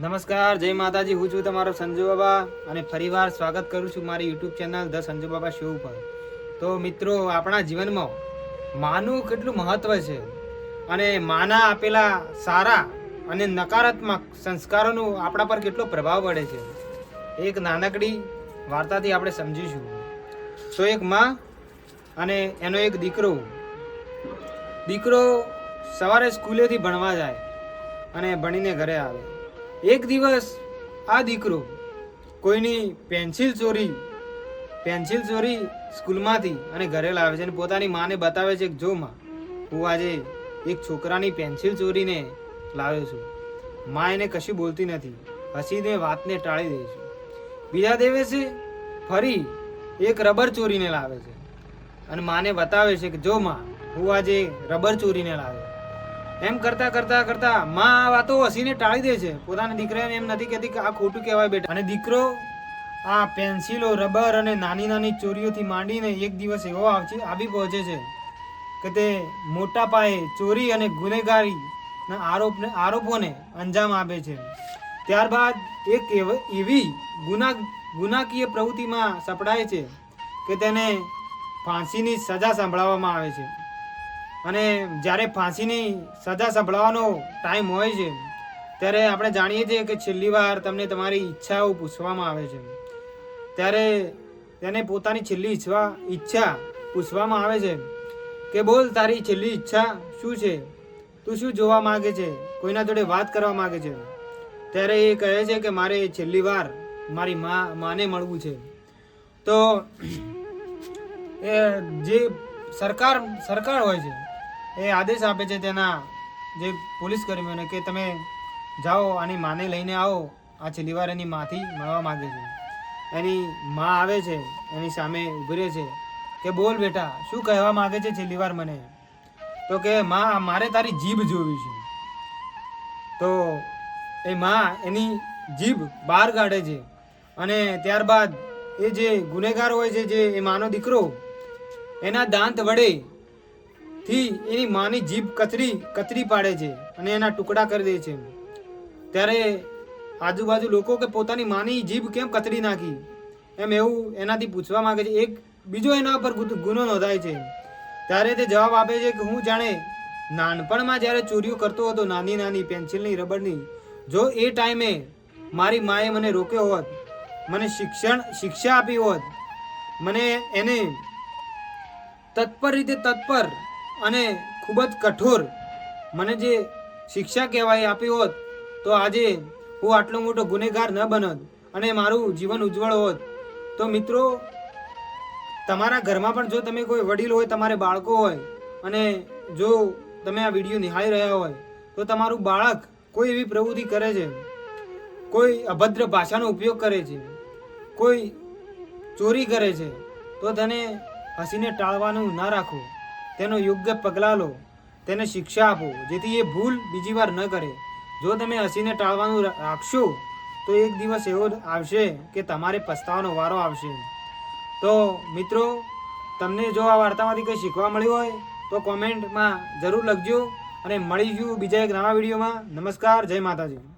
નમસ્કાર, જય માતાજી. હું છું તમારો સંજુ બાબા અને ફરીવાર સ્વાગત કરું છું મારી YouTube channel the Sanju Baba show ઉપર. તો મિત્રો, આપણા જીવનમાં માનું કેટલું મહત્વ છે અને માના આપેલા સારા અને નકારાત્મક સંસ્કારોનું આપણા પર કેટલો પ્રભાવ પડે છે? એક નાનકડી વાર્તાથી આપણે સમજીશું. તો એક માં અને એનો એક દીકરો. દીકરો સવારે સ્કૂલેથી ભણવા જાય અને ભણીને ઘરે આવે. એક દિવસ આ દીકરો કોઈની પેન્સિલ ચોરી પેન્સિલ ચોરી સ્કૂલમાંથી અને ઘરે લાવે છે અને પોતાની માને બતાવે છે કે, જો માં, હું આજે એક છોકરાની પેન્સિલ ચોરીને લાવ્યો છું. માં એને કશું બોલતી નથી. હસીને વાતને ટાળી દે છે. બીજા દિવસે ફરી એક રબર ચોરીને લાવે છે અને માને બતાવે છે કે, જો માં, હું આજે રબર ચોરીને લાવ્યો એમ કરતા કરતા કરતા માં આ વાતો હસીને ટાળી દે છે. પોતાના દીકરાને એમ નથી કહેતી કે આ ખોટું કહેવાય બેટા. અને દીકરો આ પેન્સિલો, રબર અને નાની નાની ચોરીઓથી માંડીને એક દિવસ એવો આવશે, આવી પહોંચે છે કે તે મોટા પાયે ચોરી અને ગુનેગારીના આરોપને, આરોપોને અંજામ આપે છે. ત્યારબાદ એક એવ- ગુના, ગુનાકીય પ્રવૃત્તિમાં સપડાય છે કે તેને ફાંસીની સજા સંભળાવવામાં આવે છે. અને જ્યારે ફાંસીની સજા સંભળાવવાનો ટાઈમ હોય છે, ત્યારે આપણે જાણીએ છીએ કે છેલ્લી વાર તમને તમારી ઈચ્છાઓ પૂછવામાં આવે છે. ત્યારે તેને પોતાની છેલ્લી ઈચ્છા ઈચ્છા પૂછવામાં આવે છે કે બોલ, તારી છેલ્લી ઈચ્છા શું છે? તું શું જોવા માગે છે? કોઈના જોડે વાત કરવા માગે છે? ત્યારે એ કહે છે કે મારે છેલ્લી વાર મારી મા, માને મળવું છે. તો એ જે સરકાર સરકાર હોય છે એ આદેશ આપે છે તેના જે પોલીસ કર્મીઓને કે તમે જાઓ આની માને લઈને આવો. આ છેલ્લી વાર એની માથી મળવા માગે છે. એની મા આવે છે, એની સામે ઊભી રહે છે કે બોલ બેટા, શું કહેવા માગે છે છેલ્લી વાર મને? તો કે મા, મારે તારી જીભ જોવી છે. તો એ મા એની જીભ બહાર કાઢે છે અને ત્યારબાદ એ જે ગુનેગાર હોય છે જે એ માનો દીકરો, એના દાંત વડે થી એની માની જીભ કતરી કતરી પાડે છે અને એના ટુકડા કરી દે છે ત્યારે આજુબાજુ લોકો કે પોતાની માની જીભ કેમ કતરી નાખી? એમ એવું એનાથી પૂછવા માંગે છે. એક, બીજો એના પર ગુનો નોંધાય છે. ત્યારે તે જવાબ આપે છે કે હું જાણે નાનપણમાં જ્યારે ચોરીઓ કરતો હતો, નાની નાની પેન્સિલની, રબરની, જો એ ટાઈમે મારી માએ મને રોક્યો હોત, મને શિક્ષણ, શિક્ષા આપી હોત, મને એને તત્પર રીતે તત્પર અને ખૂબ જ કઠોર. મને જે શિક્ષા કહેવાય આપી હોત, તો આજે હું આટલો મોટો ગુનેગાર ન બનત અને મારું જીવન ઉજ્જવળ હોત. તો મિત્રો, તમારા ઘરમાં પણ જો તમે કોઈ વડીલ હોય, તમારે બાળકો હોય, અને જો તમે આ વીડિયો નિહાળી રહ્યા હોય, તો તમારું બાળક કોઈ એવી પ્રવૃત્તિ કરે છે? કોઈ અભદ્ર ભાષાનો ઉપયોગ કરે છે? કોઈ ચોરી કરે છે? તો તેને હસીને ટાળવાનું ના રાખો. તેનો યોગ્ય પગલાં લો, તેને શિક્ષા આપો, જેથી એ ભૂલ બીજી વાર ન કરે. જો તમે હસીને ટાળવાનું રાખશો, તો એક દિવસ એવો આવશે કે તમારે પસ્તાવાનો વારો આવશે. તો મિત્રો, તમને જો આ વાર્તામાંથી કંઈ શીખવા મળ્યું હોય, તો કોમેન્ટમાં જરૂર લખજો અને મળીશું બીજા એક નવા વિડીયોમાં. નમસ્કાર, જય માતાજી.